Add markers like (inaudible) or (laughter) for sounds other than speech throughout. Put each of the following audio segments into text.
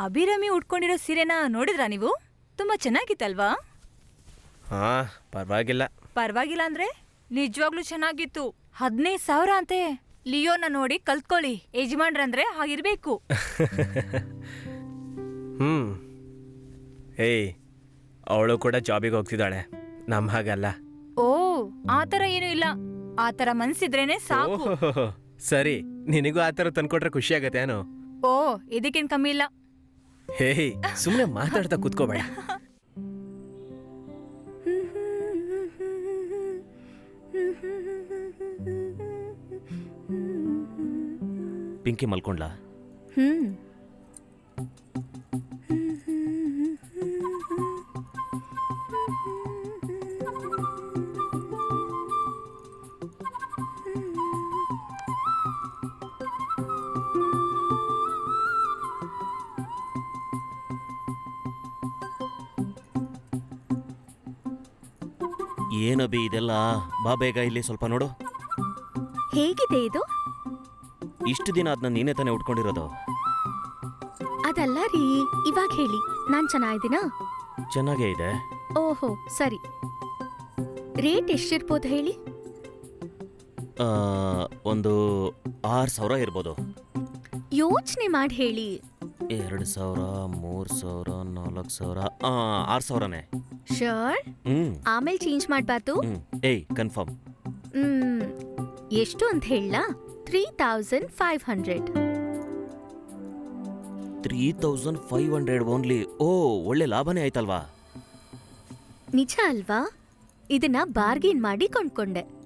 ಅಭಿರಾಮಿ ಉಟ್ಕೊಂಡಿರೋ ಸೀರೆನ ನೋಡಿದ್ರಾ ನೀವು? ತುಂಬಾ ಚೆನ್ನಾಗಿತ್ತಲ್ವಾ? ಹಾ ಪರವಾಗಿಲ್ಲ. ಪರವಾಗಿಲ್ಲ ಅಂದ್ರೆ? ನಿಜವಾಗ್ಲೂ ಚೆನ್ನಾಗಿತ್ತು. ಹದಿನೈದು ಸಾವಿರ ಅಂತೆ. ಲಿಯೋನ ನೋಡಿ ಕಲ್ತ್ಕೊಳ್ಳಿ. ಯಜಮಾನ್ರಂದ್ರೆ ಹಾಗಿರ್ಬೇಕು. (laughs) ಹ್ಮ್. ಏಯ್ ಅವಳು ಕೂಡ ಜಾಬಿಗೆ ಹೋಗ್ತಿದ್ದಾಳೆ. ನಮ್ಮ ಹಾಗಲ್ಲ. ಓ ಆತರ ಏನೂ ಇಲ್ಲ. ಆತರ ಮನ್ಸಿದ್ರೇನೆ ಸಾಕು. ಸರಿ. ನಿನಗೂ ಆ ಥರ ತಂದ್ಕೊಟ್ರೆ ಖುಷಿ ಆಗತ್ತೆ ಏನೋ? ಓ ಇದಕ್ಕೇನ್ ಕಮ್ಮಿ ಇಲ್ಲ. ಹೇಯ್ ಸುಮ್ಮನೆ ಮಾತಾಡ್ತಾ ಕೂತ್ಕೋಬೇಡ. ಪಿಂಕಿ ಮಲ್ಕೊಂಡ್ಲಾ? ಹ್ಮ್. ಏನಬಿ ಇದೆಲ್ಲ? ಬಾ ಬೇಗ ಇಲ್ಲಿ ಸ್ವಲ್ಪ ನೋಡು. ಹೇಗಿದೆ ಇದು? ಇಷ್ಟು ದಿನ ಅದನ್ನ ನೀನೇ ತಾನೇ ಉಟ್ಕೊಂಡಿರೋದು? ಅದಲ್ಲ ರೀ ಇವಾಗ ಹೇಳಿ. ನಾನ್ ಚೆನ್ನಾಗಿದ್ದೀನಾ? ಚೆನ್ನಾಗೇ ಇದೆ. ಓಹೋ ಸರಿ. ರೇಟ್ ಎಷ್ಟಿರ್ಬೋದು ಹೇಳಿ? ಆ, ಒಂದು ಆರು ಸಾವಿರ ಇರ್ಬೋದು. ಯೋಚನೆ ಮಾಡಿ ಹೇಳಿ. ಎರಡು ಸಾವಿರ ಮೂರು ಸಾವಿರ ನಾಲ್ಕು ಸಾವಿರ ಆ, ಆರು ಸಾವಿರನೇ. ಶೋರ್ ಹ್ಮ್. ಆಮೇಲೆ ಚೇಂಜ್ ಮಾಡ್ಬಾರ್ದು ಹ್ಮ್. ಏಯ್ ಕನ್ಫರ್ಮ್ ಹ್ಮ್. ಎಷ್ಟು ಅಂತ ಹೇಳ? Three thousand five hundred three thousand five hundred only ಓ ಒಳ್ಳೆ ಲಾಭನೇ ಆಯ್ತಲ್ವಾ? ನಿಜ ಅಲ್ವಾ? ಇದನ್ನ ಬಾರ್ಗೇನ್ ಮಾಡಿ ಕೊಂಡ್ಕೊಂಡೆ.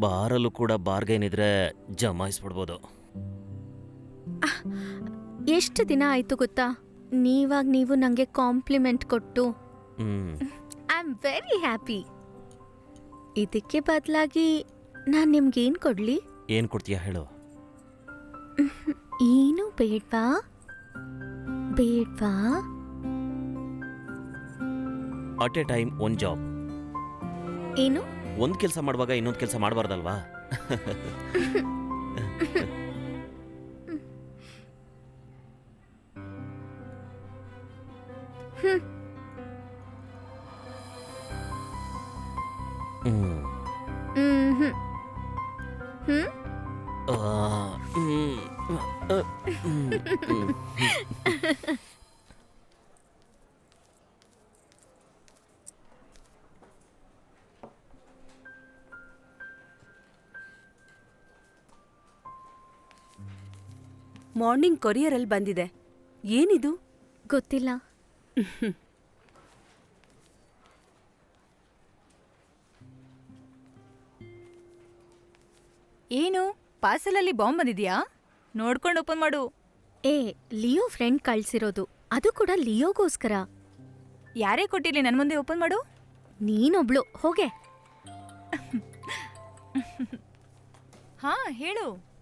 ಬಾರಲ್ಲೂ ಕೂಡ ಬಾರ್ಗೇನ್ ಇದ್ರೆ ಜಮಾಯಿಸ್ಬಿಡ್ಬೋದು. ಎಷ್ಟು ದಿನ ಆಯ್ತು ಗೊತ್ತಾ? ನೀವಾಗ ನೀವು ನಂಗೆ ಕಾಂಪ್ಲಿಮೆಂಟ್ ಕೊಟ್ಟು. ಐ ಆಮ್ ವೆರಿ ಹ್ಯಾಪಿ ಇದಕ್ಕೆ ಬದಲಾಗಿ ನಾನು ನಿಮ್ಗೇನು ಕೊಡಲಿ? ಏನು ಕೊಡ್ತೀಯಾ ಹೇಳು. (laughs) ಏನು ಬೇಡ್ವಾ? ಬೇಡ್ವಾ? At a time one job ಏನು? ಒಂದು ಕೆಲಸ ಮಾಡುವಾಗ ಇನ್ನೊಂದು ಕೆಲಸ ಮಾಡಬಾರ್ದಲ್ವಾ? (laughs) ಮಾರ್ನಿಂಗ್ ಕೊರಿಯರಲ್ಲಿ ಬಂದಿದೆ. ಏನಿದು? ಗೊತ್ತಿಲ್ಲ. (laughs) ಏನು? ಪಾರ್ಸಲಲ್ಲಿ ಬಾಂಬ್ ಬಂದಿದ್ಯಾ? ನೋಡ್ಕೊಂಡು ಓಪನ್ ಮಾಡು. ಏ ಲಿಯೋ ಫ್ರೆಂಡ್ ಕಳ್ಸಿರೋದು. ಅದು ಕೂಡ ಲಿಯೋಗೋಸ್ಕರ. ಯಾರೇ ಕೊಟ್ಟಿರ್ಲಿ ನನ್ನ ಮುಂದೆ ಓಪನ್ ಮಾಡು. ನೀನೊಬ್ಳು ಹೋಗೆ. (laughs) ಹಾ ಹೇಳು.